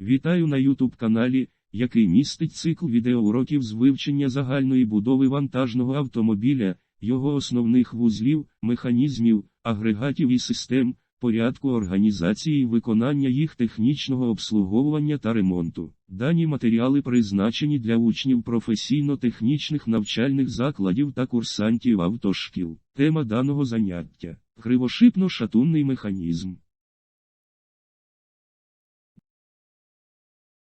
Вітаю на YouTube каналі, який містить цикл відеоуроків з вивчення загальної будови вантажного автомобіля, його основних вузлів, механізмів, агрегатів і систем, порядку організації і виконання їх технічного обслуговування та ремонту. Дані матеріали призначені для учнів професійно-технічних навчальних закладів та курсантів автошкіл. Тема даного заняття кривошипно-шатунний механізм.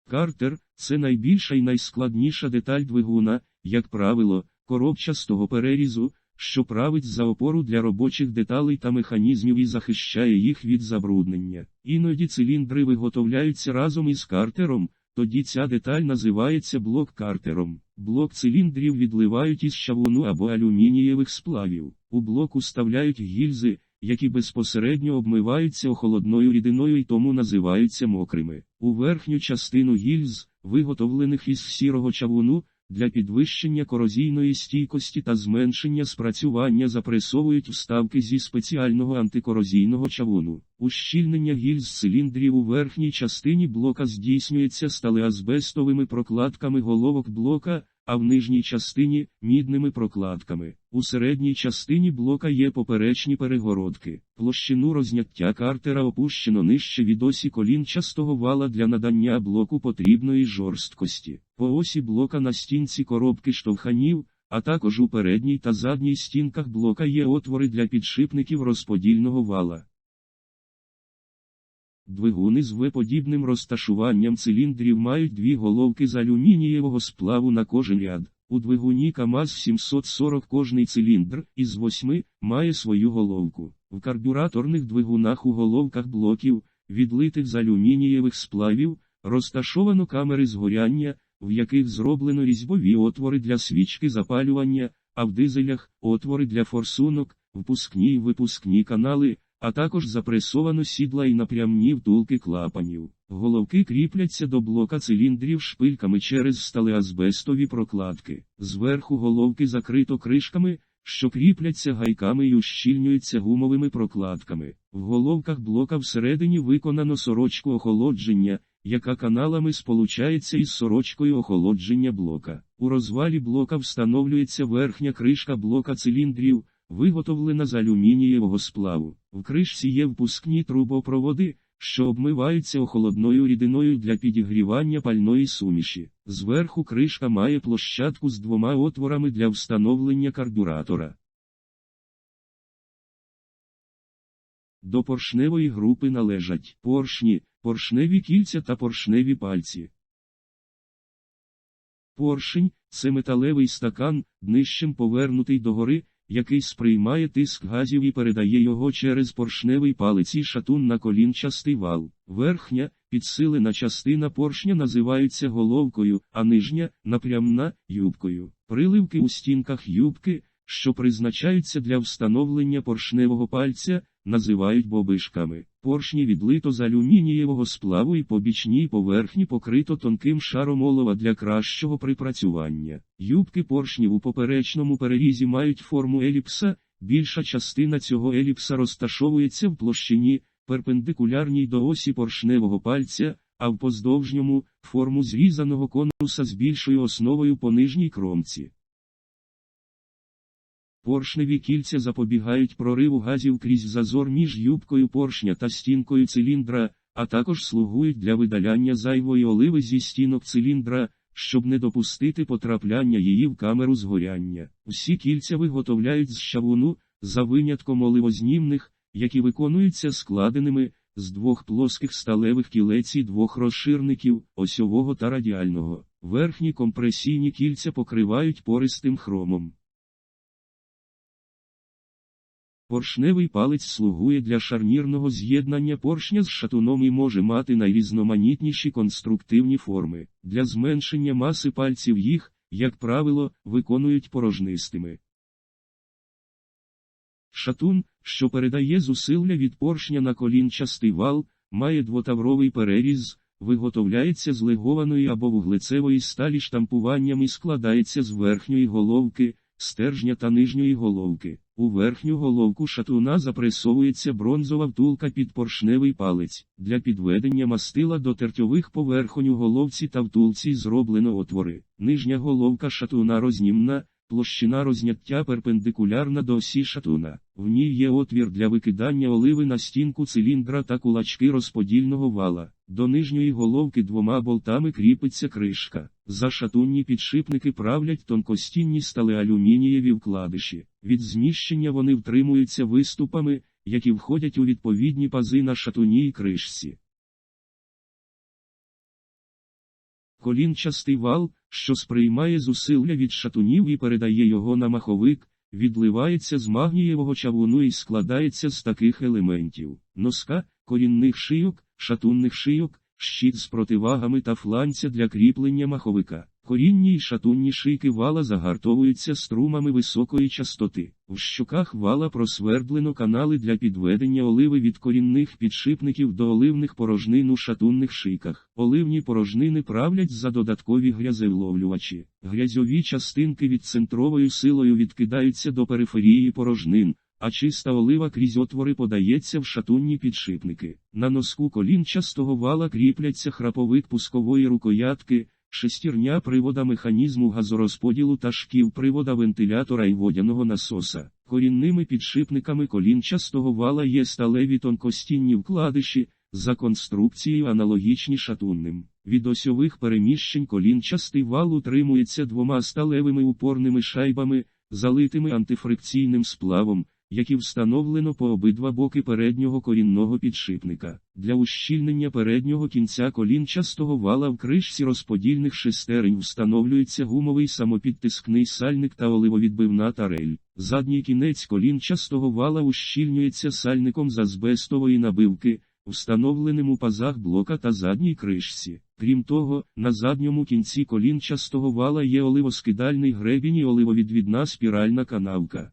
Картер це найбільша і найскладніша деталь двигуна, як правило, коробчастого перерізу, що править за опору для робочих деталей та механізмів і захищає їх від забруднення. Іноді циліндри виготовляються разом із картером, тоді ця деталь називається блок картером. Блок циліндрів відливають із чавуну або алюмінієвих сплавів. У блок уставляють гільзи, які безпосередньо обмиваються охолодною рідиною і тому називаються мокрими. У верхню частину гільз, виготовлених із сірого чавуну, для підвищення корозійної стійкості та зменшення спрацювання запресовують вставки зі спеціального антикорозійного чавуну. Ущільнення гільз циліндрів у верхній частині блока здійснюється сталеазбестовими прокладками головок блока, а в нижній частині мідними прокладками. У середній частині блока є поперечні перегородки. Площину розняття картера опущено нижче від осі колінчастого вала для надання блоку потрібної жорсткості. По осі блока на стінці коробки штовханів, а також у передній та задній стінках блока є отвори для підшипників розподільного вала. Двигуни з В-подібним розташуванням циліндрів мають дві головки з алюмінієвого сплаву на кожен ряд. У двигуні КАМАЗ 740 кожний циліндр із восьми має свою головку. В карбюраторних двигунах у головках блоків, відлитих з алюмінієвих сплавів, розташовано камери згоряння, в яких зроблено різьбові отвори для свічки запалювання, а в дизелях отвори для форсунок, впускні й випускні канали а також запресовано сідла і напрямні втулки клапанів. Головки кріпляться до блока циліндрів шпильками через сталеазбестові прокладки. Зверху головки закрито кришками, що кріпляться гайками і ущільнюються гумовими прокладками. В головках блока всередині виконано сорочку охолодження, яка каналами сполучається із сорочкою охолодження блока. У розвалі блока встановлюється верхня кришка блока циліндрів виготовлена з алюмінієвого сплаву. В кришці є впускні трубопроводи, що обмиваються охолодною рідиною для підігрівання пальної суміші. Зверху кришка має площадку з двома отворами для встановлення карбюратора. До поршневої групи належать поршні, поршневі кільця та поршневі пальці. Поршень це металевий стакан, днищем повернутий догори, який сприймає тиск газів і передає його через поршневий палець і шатун на колінчастий вал. Верхня, підсилена частина поршня називається головкою, а нижня напрямна юбкою. Приливки у стінках юбки, що призначаються для встановлення поршневого пальця, називають бобишками. Поршні відлито з алюмінієвого сплаву і по бічній поверхні покрито тонким шаром олова для кращого припрацювання. Юбки поршнів у поперечному перерізі мають форму еліпса, більша частина цього еліпса розташовується в площині, перпендикулярній до осі поршневого пальця, а в поздовжньому форму зрізаного конуса з більшою основою по нижній кромці. Поршневі кільця запобігають прориву газів крізь зазор між юбкою поршня та стінкою циліндра, а також слугують для видаляння зайвої оливи зі стінок циліндра, щоб не допустити потрапляння її в камеру згоряння. Усі кільця виготовляють з щавуну, за винятком оливознімних, які виконуються складеними з двох плоских сталевих кілець і двох розширників, осьового та радіального. Верхні компресійні кільця покривають пористим хромом. Поршневий палець слугує для шарнірного з'єднання поршня з шатуном і може мати найрізноманітніші конструктивні форми. Для зменшення маси пальців їх, як правило, виконують порожнистими. Шатун, що передає зусилля від поршня на колінчастий вал, має двотавровий переріз, виготовляється з легованої або вуглецевої сталі штампуванням і складається з верхньої головки, стержня та нижньої головки. У верхню головку шатуна запресовується бронзова втулка під поршневий палець. Для підведення мастила до тертьових поверхонь у головці та втулці зроблено отвори. Нижня головка шатуна рознімна, площина розняття перпендикулярна до осі шатуна. В ній є отвір для викидання оливи на стінку циліндра та кулачки розподільного вала. До нижньої головки двома болтами кріпиться кришка. За шатунні підшипники правлять тонкостінні стали алюмінієві вкладиші. Від зміщення вони втримуються виступами, які входять у відповідні пази на шатуні і кришці. Колінчастий вал, що сприймає зусилля від шатунів і передає його на маховик, відливається з магнієвого чавуну і складається з таких елементів: носка, корінних шийок, шатунних шийок, щит з противагами та фланця для кріплення маховика. Корінні й шатунні шийки вала загартовуються струмами високої частоти. В щоках вала просвердлено канали для підведення оливи від корінних підшипників до оливних порожнин у шатунних шийках. Оливні порожнини правлять за додаткові грязевловлювачі. Грязьові частинки від центровою силою відкидаються до периферії порожнин. А чиста олива крізь отвори подається в шатунні підшипники. На носку колінчастого вала кріпляться храповик пускової рукоятки, шестірня привода механізму газорозподілу та шків привода вентилятора і водяного насоса. Корінними підшипниками колінчастого вала є сталеві тонкостінні вкладиші, за конструкцією аналогічні шатунним. Від осьових переміщень колінчастий вал утримується двома сталевими упорними шайбами, залитими антифрикційним сплавом які встановлено по обидва боки переднього корінного підшипника. Для ущільнення переднього кінця колінчастого вала в кришці розподільних шестерень встановлюється гумовий самопідтискний сальник та оливовідбивна тарель. Задній кінець колінчастого вала ущільнюється сальником з азбестової набивки, встановленим у пазах блока та задній кришці. Крім того, на задньому кінці колінчастого вала є оливоскидальний гребінь і оливовідвідна спіральна канавка.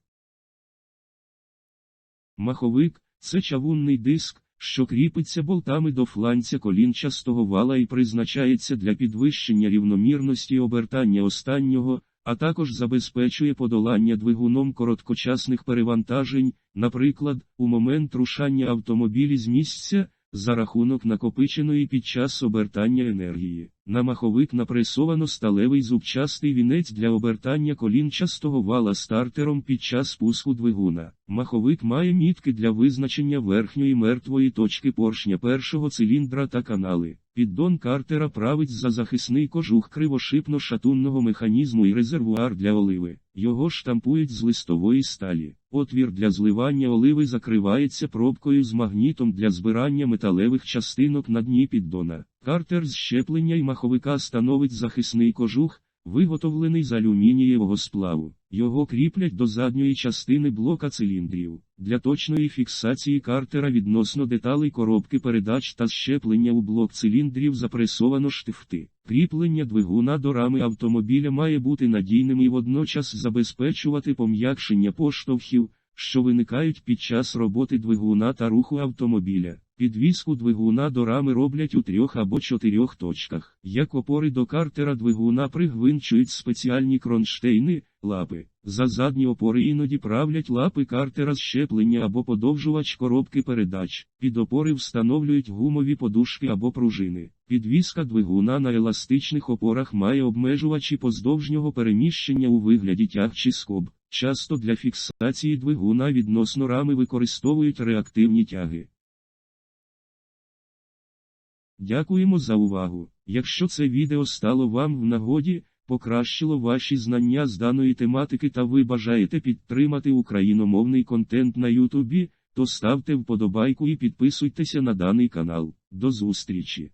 Маховик це чавунний диск, що кріпиться болтами до фланця колінчастого вала і призначається для підвищення рівномірності обертання останнього, а також забезпечує подолання двигуном короткочасних перевантажень, наприклад, у момент рушання автомобілі з місця, за рахунок накопиченої під час обертання енергії. На маховик напресовано сталевий зубчастий вінець для обертання колінчастого вала стартером під час спуску двигуна. Маховик має мітки для визначення верхньої мертвої точки поршня першого циліндра та канали. Піддон картера править за захисний кожух кривошипно-шатунного механізму і резервуар для оливи. Його штампують з листової сталі. Отвір для зливання оливи закривається пробкою з магнітом для збирання металевих частинок на дні піддона. Картер з щеплення і маховика становить захисний кожух, виготовлений з алюмінієвого сплаву. Його кріплять до задньої частини блока циліндрів. Для точної фіксації картера відносно деталей коробки передач та щеплення у блок циліндрів запресовано штифти. Кріплення двигуна до рами автомобіля має бути надійним і водночас забезпечувати пом'якшення поштовхів, що виникають під час роботи двигуна та руху автомобіля. Підвіску двигуна до рами роблять у трьох або чотирьох точках. Як опори до картера двигуна пригвинчують спеціальні кронштейни, лапи. За задні опори іноді правлять лапи картера щеплення або подовжувач коробки передач. Під опори встановлюють гумові подушки або пружини. Підвіска двигуна на еластичних опорах має обмежувачі поздовжнього переміщення у вигляді тяг чи скоб. Часто для фіксації двигуна відносно рами використовують реактивні тяги. Дякуємо за увагу. Якщо це відео стало вам в нагоді, покращило ваші знання з даної тематики та ви бажаєте підтримати україномовний контент на Ютубі, то ставте вподобайку і підписуйтеся на даний канал. До зустрічі!